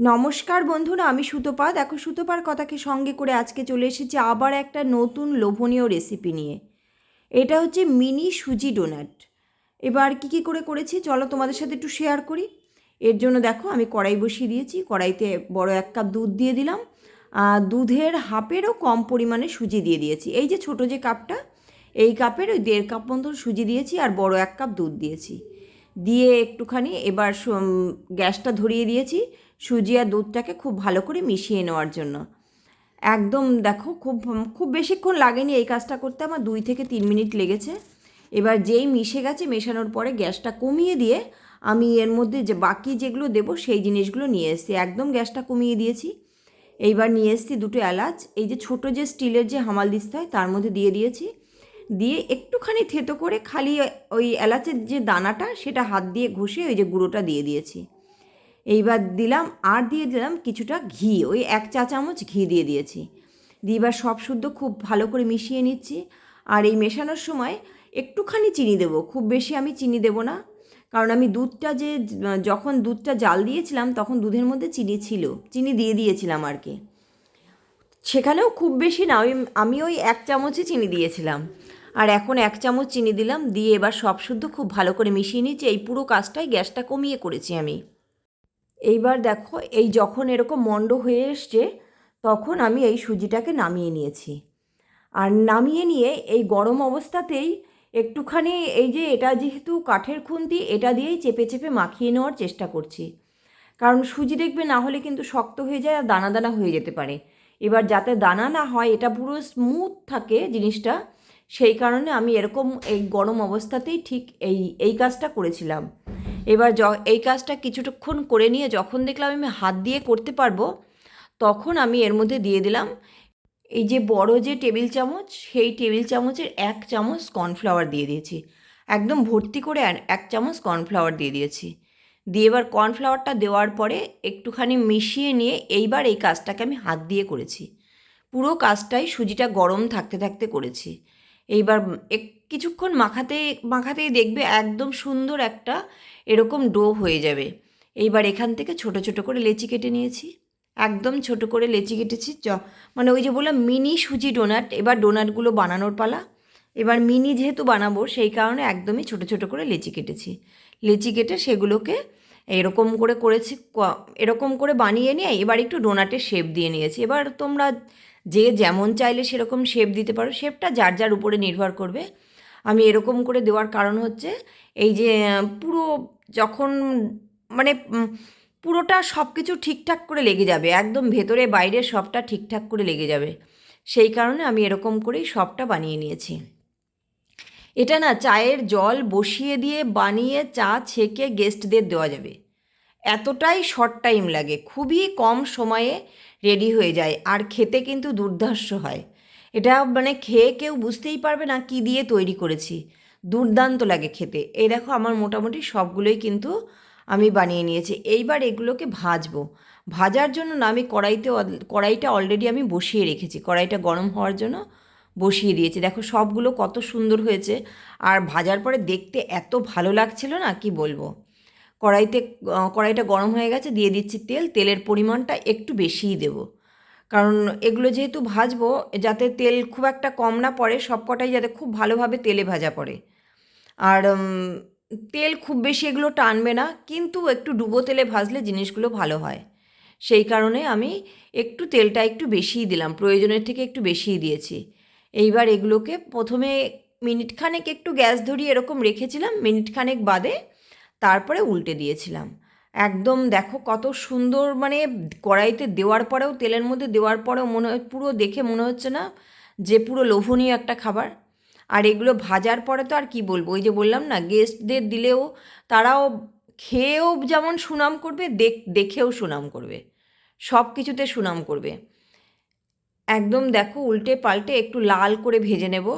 নমস্কার বন্ধুরা, আমি সুতপা দেখো সুতপার কথাকে সঙ্গে করে আজকে চলে এসেছি আবার একটা নতুন লোভনীয় রেসিপি নিয়ে। এটা হচ্ছে মিনি সুজি ডোনাট এবার কী কী করে করেছি? চলো তোমাদের সাথে একটু শেয়ার করি। এর জন্য দেখো, আমি কড়াই বসিয়ে দিয়েছি। কড়াইতে বড় এক কাপ দুধ দিয়ে দিলাম। আর দুধের হাফেরও কম পরিমাণে সুজি দিয়ে দিয়েছি। এই যে ছোট যে কাপটা এই কাপের ওই দেড় কাপ মতন সুজি দিয়েছি আর বড় এক কাপ দুধ দিয়েছি। দিয়ে একটুখানি এবার গ্যাসটা ধরিয়ে দিয়েছি। সুজি আর দুধটাকে খুব ভালো করে মিশিয়ে নেওয়ার জন্য। একদম দেখো খুব খুব বেশিক্ষণ লাগেনি এই কাজটা করতে, আমার দুই থেকে তিন মিনিট লেগেছে। এবার যেই মিশে গেছে মেশানোর পরে গ্যাসটা কমিয়ে দিয়ে আমি এর মধ্যে যে বাকি যেগুলো দেবো সেই জিনিসগুলো নিয়ে এসেছি। একদম গ্যাসটা কমিয়ে দিয়েছি। এইবার নিয়ে এসেছি দুটো এলাচ। এই যে ছোট যে স্টিলের যে হামাল দিস্তা হয় তার মধ্যে দিয়ে দিয়েছি। দিয়ে একটুখানি থেতো করে খালি ওই এলাচের যে দানাটা সেটা হাত দিয়ে ঘষে ওই যে গুঁড়োটা দিয়ে দিয়েছি। এইবার দিলাম আর দিয়ে দিলাম কিছুটা ঘি, ওই এক চা চামচ ঘি দিয়ে দিয়েছি। দিয়ে এবার সব শুদ্ধ খুব ভালো করে মিশিয়ে নিচ্ছি। আর এই মেশানোর সময় একটুখানি চিনি দেবো, খুব বেশি আমি চিনি দেবো না। কারণ আমি দুধটা যে যখন দুধটা জাল দিয়েছিলাম তখন দুধের মধ্যে চিনি ছিল, চিনি দিয়ে দিয়েছিলাম আর কি। সেখানেও খুব বেশি না, ওই আমি ওই এক চামচই চিনি দিয়েছিলাম। আর এখন এক চামচ চিনি দিলাম, দিয়ে এবার সব শুদ্ধ খুব ভালো করে মিশিয়ে নিচ্ছি এই পুরো কাজটাই গ্যাসটা কমিয়ে করেছি আমি। এইবার দেখো, এই যখন এরকম মন্ড হয়ে এসছে, তখন আমি এই সুজিটাকে নামিয়ে নিয়েছি। আর নামিয়ে নিয়ে এই গরম অবস্থাতেই একটুখানি এই যে এটা যেহেতু কাঠের খুন্তি, এটা দিয়েই চেপে চেপে মাখিয়ে নেওয়ার চেষ্টা করছি। কারণ সুজি দেখবে না হলে কিন্তু শক্ত হয়ে যায় আর দানা দানা হয়ে যেতে পারে। এবার যাতে দানা না হয়, এটা পুরো স্মুথ থাকে জিনিসটা, সেই কারণে আমি এরকম এই গরম অবস্থাতেই ঠিক এই এই কাজটা করেছিলাম। এবার এই কাজটা কিছুক্ষণ করে নিয়ে যখন দেখলাম আমি হাত দিয়ে করতে পারব, তখন আমি এর মধ্যে দিয়ে দিলাম এই যে বড় যে টেবিল চামচ, সেই টেবিল চামচের এক চামচ কর্নফ্লাওয়ার দিয়ে দিয়েছি। একদম ভর্তি করে এক চামচ কর্নফ্লাওয়ার দিয়ে দিয়েছি। দিয়ে এবার কর্নফ্লাওয়ারটা দেওয়ার পরে একটুখানি মিশিয়ে নিয়ে এইবার এই কাজটাকে আমি হাত দিয়ে করেছি। পুরো কাজটাই সুজিটা গরম থাকতে থাকতে করেছি। এইবার এক কিছুক্ষণ মাখাতে, মাখাতেই দেখবে একদম সুন্দর একটা এরকম ডো হয়ে যাবে। এইবার এখান থেকে ছোট ছোট করে লেচি কেটে নিয়েছি। একদম ছোট করে লেচি কেটেছি। চ মানে ওই যে বললাম মিনি সুজি ডোনাট, এবার ডোনাটগুলো বানানোর পালা। এবার মিনি যেহেতু বানাবো, সেই কারণে একদমই ছোট ছোট করে লেচি কেটেছি। লেচি কেটে সেগুলোকে এরকম করে করেছি এরকম করে বানিয়ে নিয়ে এবার একটু ডোনাটের শেপ দিয়ে নিয়েছি। এবার তোমরা যে যেমন চাইলে সেরকম শেপ দিতে পারো। শেপটা যার যার উপরে নির্ভর করবে। আমি এরকম করে দেওয়ার কারণ হচ্ছে, এই যে, পুরো যখন মানে পুরোটা সব কিছু ঠিকঠাক করে লেগে যাবে। একদম ভেতরে বাইরে সবটা ঠিকঠাক করে লেগে যাবে। সেই কারণে আমি এরকম করেই সবটা বানিয়ে নিয়েছি। এটা না চায়ের জল বসিয়ে দিয়ে বানিয়ে চা ছেঁকে গেস্টদের দেওয়া যাবে। এতটাই শর্ট টাইম লাগে। খুবই কম সময়ে রেডি হয়ে যায়। আর খেতে কিন্তু দুর্ধর্ষ হয়। এটা মানে খেয়ে কেউ বুঝতেই পারবে না কি দিয়ে তৈরি করেছি। দুর্দান্ত লাগে খেতে। এই দেখো আমার মোটামুটি সবগুলোই কিন্তু আমি বানিয়ে নিয়েছি। এইবার এগুলোকে ভাজবো। ভাজার জন্য না আমি কড়াইতে কড়াইটা অলরেডি আমি বসিয়ে রেখেছি। কড়াইটা গরম হওয়ার জন্য বসিয়ে দিয়েছি। দেখো সবগুলো কত সুন্দর হয়েছে। আর ভাজার পরে দেখতে এত ভালো লাগছিল না, কি বলব? কড়াইতে কড়াইটা গরম হয়ে গেছে, দিয়ে দিচ্ছি তেল। তেলের পরিমাণটা একটু বেশিই দেব। কারণ এগুলো যেহেতু ভাজবো, যাতে তেল খুব একটা কম না পড়ে সব কটাই যাতে খুব ভালোভাবে তেলে ভাজা পড়ে। আর তেল খুব বেশি এগুলো টানবে না, কিন্তু একটু ডুবো তেলে ভাজলে জিনিসগুলো ভালো হয়। সেই কারণে আমি একটু তেলটা একটু বেশিই দিলাম, প্রয়োজনের থেকে একটু বেশিই দিয়েছি। এইবার এগুলোকে প্রথমে মিনিট খানেক একটু গ্যাস ধরিয়ে এরকম রেখেছিলাম মিনিট খানেক বাদে তারপরে উল্টে দিয়েছিলাম। একদম দেখো কত সুন্দর মানে কড়াইতে দেওয়ার পরেও, তেলের মধ্যে দেওয়ার পরেও মনে পুরো দেখে মনে হচ্ছে না যে পুরো লোভনীয় একটা খাবার। আর এগুলো ভাজার পরে তো আর কি বলব? ওই যে বললাম না গেস্টদের দিলেও তারাও খেয়েও যেমন সুনাম করবে, দেখ, দেখেও সুনাম করবে। সব কিছুতে সুনাম করবে। একদম দেখো উল্টে পাল্টে একটু লাল করে ভেজে নেব।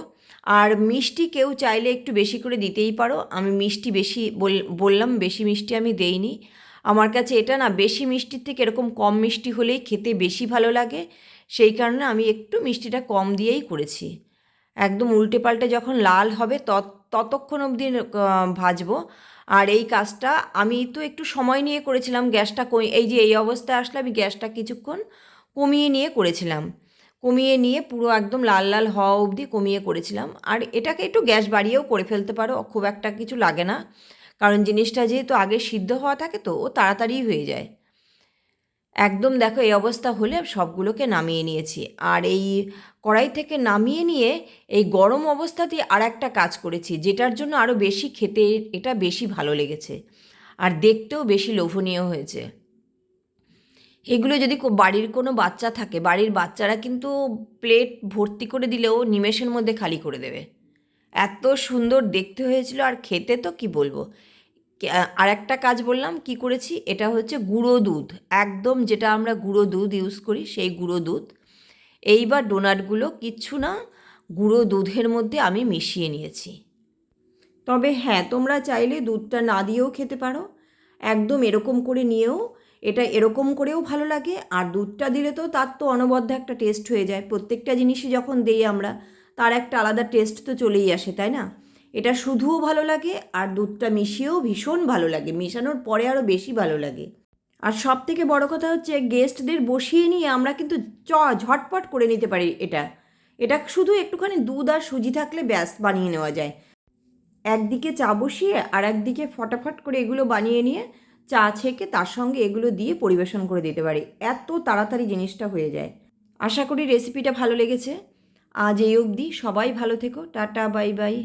আর মিষ্টি কেউ চাইলে একটু বেশি করে দিতেই পারো। আমি মিষ্টি বেশি বল- বললাম, বেশি মিষ্টি আমি দেইনি। আমার কাছে এটা না, বেশি মিষ্টির থেকে এরকম কম মিষ্টি হলেই খেতে বেশি ভালো লাগে। সেই কারণে আমি একটু মিষ্টিটা কম দিয়েই করেছি। একদম উল্টে পাল্টে যখন লাল হবে তত, ততক্ষণ অবধি ভাজবো। আর এই কাজটা আমি তো একটু সময় নিয়ে করেছিলাম, গ্যাসটা এই যে এই অবস্থায় আসলে আমি গ্যাসটা কিছুক্ষণ কমিয়ে নিয়ে করেছিলাম। কমিয়ে নিয়ে পুরো একদম লাল লাল হওয়া অবধি কমিয়ে করেছিলাম। আর এটাকে একটু গ্যাস বাড়িয়েও করে ফেলতে পারো, খুব একটা কিছু লাগে না। কারণ জিনিসটা যেহেতু আগে সিদ্ধ হওয়া থাকে তো, ও তাড়াতাড়ি হয়ে যায়। একদম দেখো এই অবস্থা হলে সবগুলোকে নামিয়ে নিয়েছি। আর এই কড়াই থেকে নামিয়ে নিয়ে এই গরম অবস্থাতেই আর একটা কাজ করেছি, যেটার জন্য আরও বেশি খেতে, এটা বেশি ভালো লেগেছে। আর দেখতেও বেশি লোভনীয় হয়েছে। এগুলো যদি বাড়ির কোনো বাচ্চা থাকে, বাড়ির বাচ্চারা কিন্তু প্লেট ভর্তি করে দিলেও নিমেষের মধ্যে খালি করে দেবে। এত সুন্দর দেখতে হয়েছিল, আর খেতে তো কি বলব? আর একটা কাজ বললাম, কি করেছি? এটা হচ্ছে গুঁড়ো দুধ। একদম যেটা আমরা গুঁড়ো দুধ ইউজ করি, সেই গুঁড়ো দুধ। এইবার ডোনাটগুলো কিচ্ছু না গুঁড়ো দুধের মধ্যে আমি মিশিয়ে নিয়েছি। তবে হ্যাঁ তোমরা চাইলে দুধটা না দিয়েও খেতে পারো। একদম এরকম করে নিয়েও এটা এরকম করেও ভালো লাগে, আর দুধটা দিলে তো তার তো অনবদ্য একটা টেস্ট হয়ে যায়। প্রত্যেকটা জিনিসই যখন দেই আমরা, তার একটা আলাদা টেস্ট তো চলেই আসে, তাই না? এটা শুধুও ভালো লাগে, আর দুধটা মিশিয়েও ভীষণ ভালো লাগে, মেশানোর পরে আরও বেশি ভালো লাগে। আর সব থেকে বড় কথা হচ্ছে গেস্টদের বসিয়ে নিয়ে আমরা কিন্তু চ, ঝটপট করে নিতে পারি এটা। এটা শুধু একটুখানি দুধ আর সুজি থাকলে ব্যাস, বানিয়ে নেওয়া যায়। একদিকে চা বসিয়ে আর একদিকে ফটাফট করে এগুলো বানিয়ে নিয়ে চা ছেঁকে তার সঙ্গে এগুলো দিয়ে পরিবেশন করে দিতে পারি। এত তাড়াতাড়ি জিনিসটা হয়ে যায়। আশা করি রেসিপিটা ভালো লেগেছে। আজ এই অবধি সবাই ভালো থেকো। Tata, bye bye.